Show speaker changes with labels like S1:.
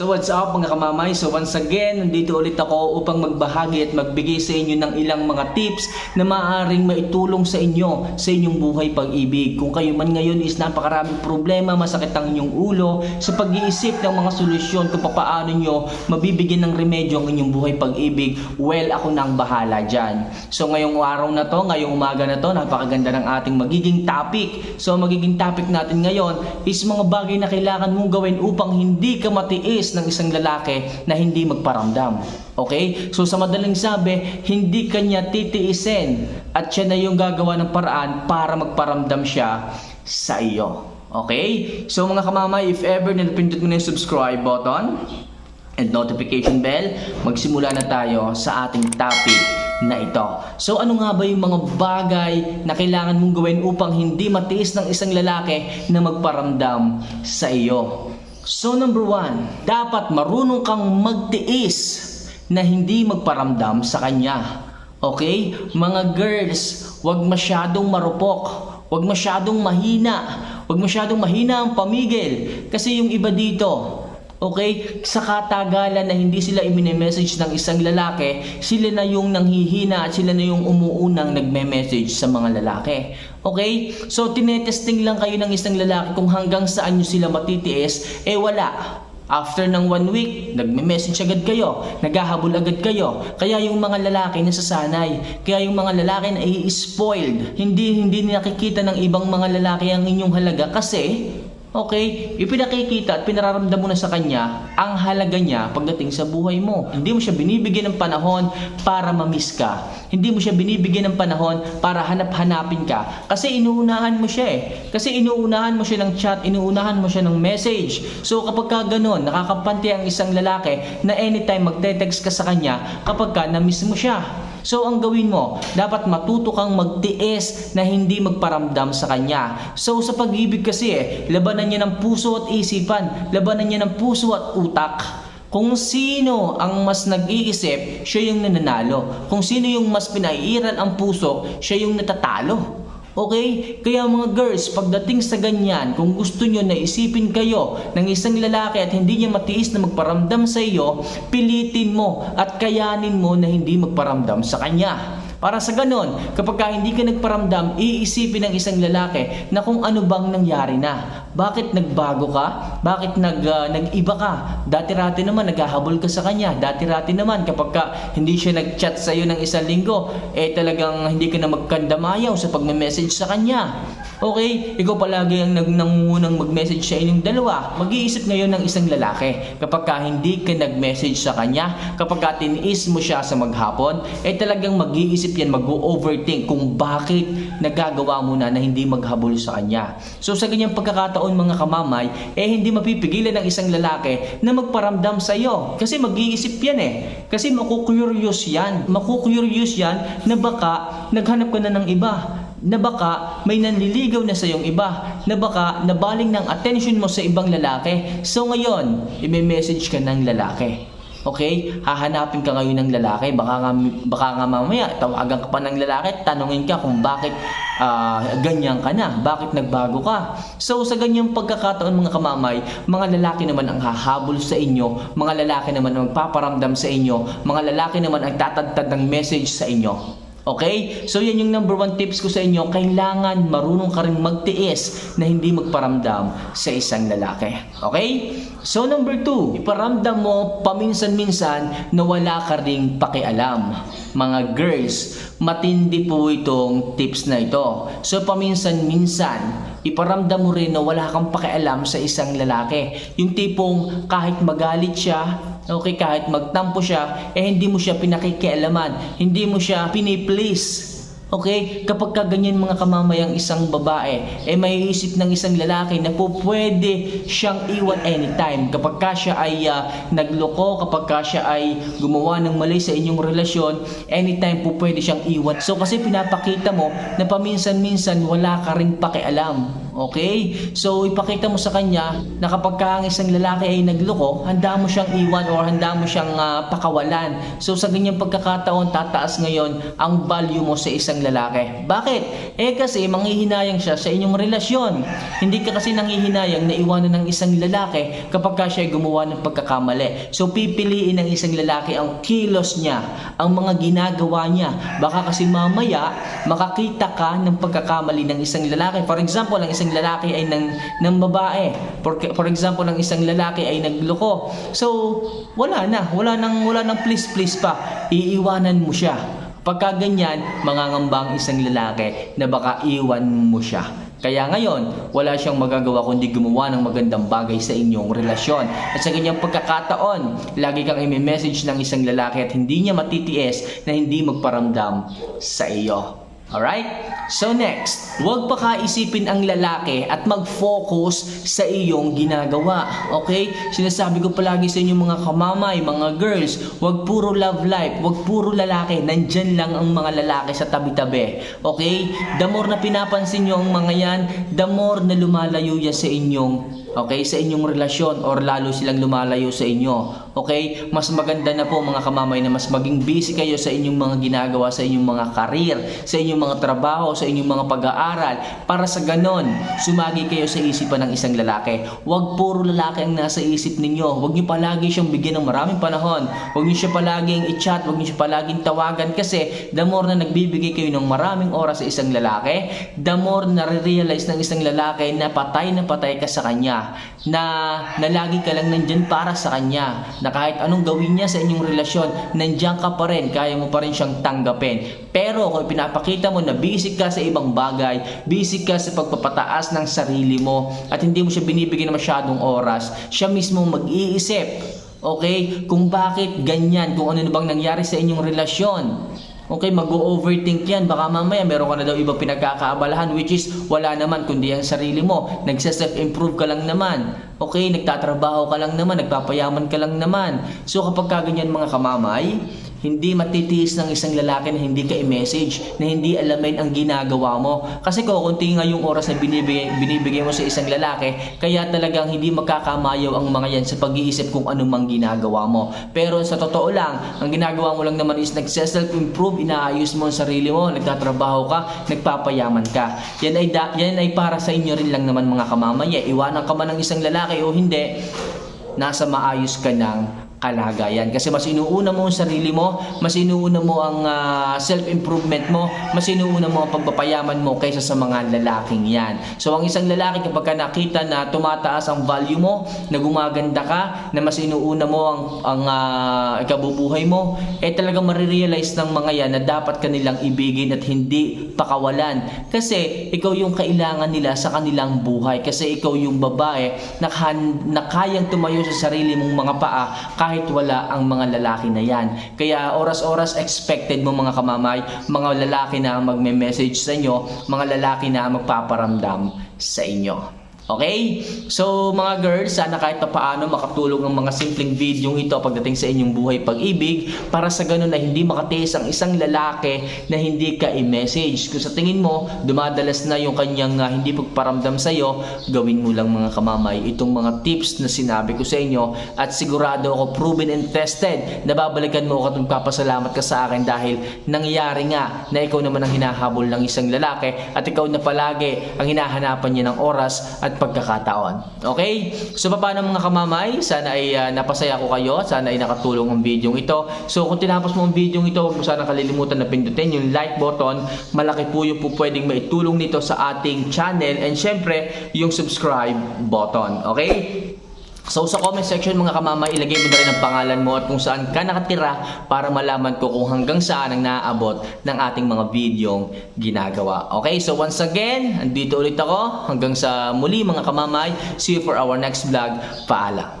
S1: So what's up mga kamamay? So once again, nandito ulit ako upang magbahagi at magbigay sa inyo ng ilang mga tips na maaaring maitulong sa inyo sa inyong buhay pag-ibig. Kung kayo man ngayon is napakaraming problema, masakit ang inyong ulo sa pag-iisip ng mga solusyon kung paano nyo mabibigyan ng remedyo ang inyong buhay pag-ibig, well, ako na ang bahala dyan. So ngayong araw na to, ngayong umaga na to, napakaganda ng ating magiging topic. So magiging topic natin ngayon is mga bagay na kailangan mong gawin upang hindi ka matiis ng isang lalaki na hindi magparamdam. Okay? So sa madaling sabi, hindi kanya titiisin at siya na yung gagawa ng paraan para magparamdam siya sa iyo. Okay? So mga kamamay, if ever napindot mo na yung subscribe button and notification bell, magsimula na tayo sa ating topic na ito. So ano nga ba yung mga bagay na kailangan mong gawin upang hindi matiis ng isang lalaki na magparamdam sa iyo? So number one, dapat marunong kang magtiis na hindi magparamdam sa kanya. Okay? Mga girls, wag masyadong marupok. Wag masyadong mahina. Wag masyadong mahina ang pamigil. Kasi yung iba dito, Okay? Sa katagalan na hindi sila imine-message ng isang lalaki, sila na yung nanghihina at sila na yung umuunang nagme-message sa mga lalaki. Okay? So, tinetesting lang kayo ng isang lalaki kung hanggang saan nyo sila matitiis, eh wala. After ng one week, nagme-message agad kayo, naghahabol agad kayo. Kaya yung mga lalaki nasasanay, kaya yung mga lalaki na i-spoiled, hindi hindi nakikita ng ibang mga lalaki ang inyong halaga kasi Okay, ipinakikita at pinararamdam mo na sa kanya ang halaga niya pagdating sa buhay mo. Hindi mo siya binibigyan ng panahon para mamiss ka. Hindi mo siya binibigyan ng panahon para hanap-hanapin ka. Kasi inuunahan mo siya eh. Kasi inuunahan mo siya ng chat, inuunahan mo siya ng message. So kapag ka ganun, nakakapanti ang isang lalaki na anytime magte-text ka sa kanya kapag ka na-miss mo siya. So ang gawin mo, dapat matuto kang magtiis na hindi magparamdam sa kanya. So sa pag-ibig kasi eh, labanan niya ng puso at isipan, labanan niya ng puso at utak. Kung sino ang mas nag-iisip, siya yung nananalo. Kung sino yung mas pinaiiran ang puso, siya yung natatalo. Okay? Kaya mga girls, pagdating sa ganyan, kung gusto nyo na isipin kayo ng isang lalaki at hindi niya matiis na magparamdam sa iyo, pilitin mo at kayanin mo na hindi magparamdam sa kanya. Para sa ganon, kapag ka hindi ka nagparamdam, iisipin ng isang lalaki na kung ano bang nangyari na. Bakit nagbago ka? Bakit nag, ah, nag-iba ka? Dati-rati naman naghahabol ka sa kanya. Dati-rati naman kapag ka hindi siya nag-chat sa iyo ng isang linggo, eh talagang hindi ka na magkandamayaw sa pagme-message sa kanya. Okay, ikaw palagi ang nangungunang mag-message sa inyong dalawa. Mag-iisip ngayon ng isang lalaki. Kapag ka hindi ka nag-message sa kanya, kapag ka tiniis mo siya sa maghapon, eh talagang mag-iisip yan, mag-overthink kung bakit nagagawa mo na na hindi maghabol sa kanya. So sa ganyang pagkakataon mga kamamay, eh hindi mapipigilan ng isang lalaki na magparamdam sa iyo. Kasi mag-iisip yan eh. Kasi makukurious yan. Makukurious yan na baka naghanap ka na ng iba na baka may nanliligaw na sa iyong iba, na baka nabaling ng attention mo sa ibang lalaki. So ngayon, i-message ka ng lalaki. Okay? Hahanapin ka ngayon ng lalaki. Baka nga, baka nga mamaya, tawagan ka pa ng lalaki, tanungin ka kung bakit ah, ganyan ka na, bakit nagbago ka. So sa ganyang pagkakataon mga kamamay, mga lalaki naman ang hahabol sa inyo, mga lalaki naman ang magpaparamdam sa inyo, mga lalaki naman ang tatagtad ng message sa inyo. Okay? So yan yung number one tips ko sa inyo. Kailangan marunong ka rin magtiis na hindi magparamdam sa isang lalaki. Okay? So number two, iparamdam mo paminsan-minsan na wala ka ring pakialam. Mga girls, matindi po itong tips na ito. So paminsan-minsan, iparamdam mo rin na wala kang pakialam sa isang lalaki. Yung tipong kahit magalit siya, Okay, kahit magtampo siya, eh hindi mo siya pinakikialaman, hindi mo siya piniplease. Okay, kapag ka ganyan mga kamamayang isang babae, eh may isip ng isang lalaki na po pwede siyang iwan anytime. Kapag ka siya ay ah, nagloko, kapag ka siya ay gumawa ng mali sa inyong relasyon, anytime po pwede siyang iwan. So kasi pinapakita mo na paminsan-minsan wala ka ring pakialam. Okay? So, ipakita mo sa kanya na kapag ka ang isang lalaki ay nagloko, handa mo siyang iwan or handa mo siyang ah, pakawalan. So, sa ganyang pagkakataon, tataas ngayon ang value mo sa isang lalaki. Bakit? Eh kasi manghihinayang siya sa inyong relasyon. Hindi ka kasi nanghihinayang na iwanan ng isang lalaki kapag ka siya gumawa ng pagkakamali. So, pipiliin ng isang lalaki ang kilos niya, ang mga ginagawa niya. Baka kasi mamaya, makakita ka ng pagkakamali ng isang lalaki. For example, ang isang lalaki ay ng, ng babae. For, for example, ang isang lalaki ay nagloko. So, wala na. Wala nang, wala nang please please pa. Iiwanan mo siya. Pagka ganyan, mangangamba ang isang lalaki na baka iwan mo siya. Kaya ngayon, wala siyang magagawa kundi gumawa ng magandang bagay sa inyong relasyon. At sa ganyang pagkakataon, lagi kang i-message ng isang lalaki at hindi niya matitiis na hindi magparamdam sa iyo. Alright? So next, huwag pa kaisipin ang lalaki at mag-focus sa iyong ginagawa. Okay? Sinasabi ko palagi sa inyo mga kamamay, mga girls, huwag puro love life, huwag puro lalaki. Nandyan lang ang mga lalaki sa tabi-tabi. Okay? The more na pinapansin nyo ang mga yan, the more na lumalayo yan sa inyong Okay, sa inyong relasyon or lalo silang lumalayo sa inyo. Okay? Mas maganda na po mga kamamay na mas maging busy kayo sa inyong mga ginagawa, sa inyong mga karir, sa inyong mga trabaho, sa inyong mga pag-aaral. Para sa ganon, sumagi kayo sa isipan ng isang lalaki. Huwag puro lalaki ang nasa isip ninyo. Huwag niyo palagi siyang bigyan ng maraming panahon. Huwag niyo siya palaging i-chat, huwag niyo siya palaging tawagan kasi the more na nagbibigay kayo ng maraming oras sa isang lalaki, the more na realize ng isang lalaki na patay na patay ka sa kanya na, na lagi ka lang nandyan para sa kanya na kahit anong gawin niya sa inyong relasyon nandyan ka pa rin, kaya mo pa rin siyang tanggapin pero kung pinapakita mo na busy ka sa ibang bagay busy ka sa pagpapataas ng sarili mo at hindi mo siya binibigyan ng masyadong oras siya mismo mag-iisip Okay? Kung bakit ganyan, kung ano na bang nangyari sa inyong relasyon. Okay, mag-overthink yan. Baka mamaya meron ka na daw ibang pinagkakaabalahan which is wala naman kundi ang sarili mo. Nagse-self-improve ka lang naman. Okay, nagtatrabaho ka lang naman, nagpapayaman ka lang naman. So kapag kaganyan mga kamamay, hindi matitiis ng isang lalaki na hindi ka i-message, na hindi alamin ang ginagawa mo. Kasi kung kunti nga yung oras na binibigay, binibigay mo sa isang lalaki, kaya talagang hindi magkakamayaw ang mga yan sa pag-iisip kung ano mang ginagawa mo. Pero sa totoo lang, ang ginagawa mo lang naman is nagse-self-improve, inaayos mo ang sarili mo, nagtatrabaho ka, nagpapayaman ka. Yan ay, da- yan ay para sa inyo rin lang naman mga kamamaya. Iwanan ka man ng isang lalaki o hindi, nasa maayos ka ng kalagayan. Kasi mas inuuna mo ang sarili mo, mas inuuna mo ang ah, self-improvement mo, mas inuuna mo ang pagpapayaman mo kaysa sa mga lalaking yan. So ang isang lalaki kapag ka nakita na tumataas ang value mo, na gumaganda ka, na mas inuuna mo ang, ang ah, ikabubuhay mo, eh talagang marirealize ng mga yan na dapat kanilang ibigin at hindi pakawalan. Kasi ikaw yung kailangan nila sa kanilang buhay. Kasi ikaw yung babae na, na kayang tumayo sa sarili mong mga paa kahit wala ang mga lalaki na yan. Kaya oras-oras expected mo mga kamamay, mga lalaki na ang magme-message sa inyo, mga lalaki na ang magpaparamdam sa inyo. Okay? So mga girls, sana kahit pa paano makatulong ang mga simpleng video ito pagdating sa inyong buhay pag-ibig para sa ganun na hindi makatiis ang isang lalaki na hindi ka i-message. Kung sa tingin mo, dumadalas na yung kanyang ah, hindi pagparamdam sa iyo, gawin mo lang mga kamamay itong mga tips na sinabi ko sa inyo at sigurado ako proven and tested na babalikan mo ako at magpapasalamat ka sa akin dahil nangyari nga na ikaw naman ang hinahabol ng isang lalaki at ikaw na palagi ang hinahanapan niya ng oras at pagkakataon. Okay? So paano mga kamamay? Sana ay ah, napasaya ko kayo. Sana ay nakatulong ang video ito. So kung tinapos mo ang video ito, huwag mo sana kalilimutan na pindutin yung like button. Malaki po yung po pwedeng maitulong nito sa ating channel. And syempre, yung subscribe button. Okay? So sa comment section mga kamama, ilagay mo na rin ang pangalan mo at kung saan ka nakatira para malaman ko kung hanggang saan ang naaabot ng ating mga videong ginagawa. Okay, so once again, andito ulit ako hanggang sa muli mga kamamay. See you for our next vlog. Paalam.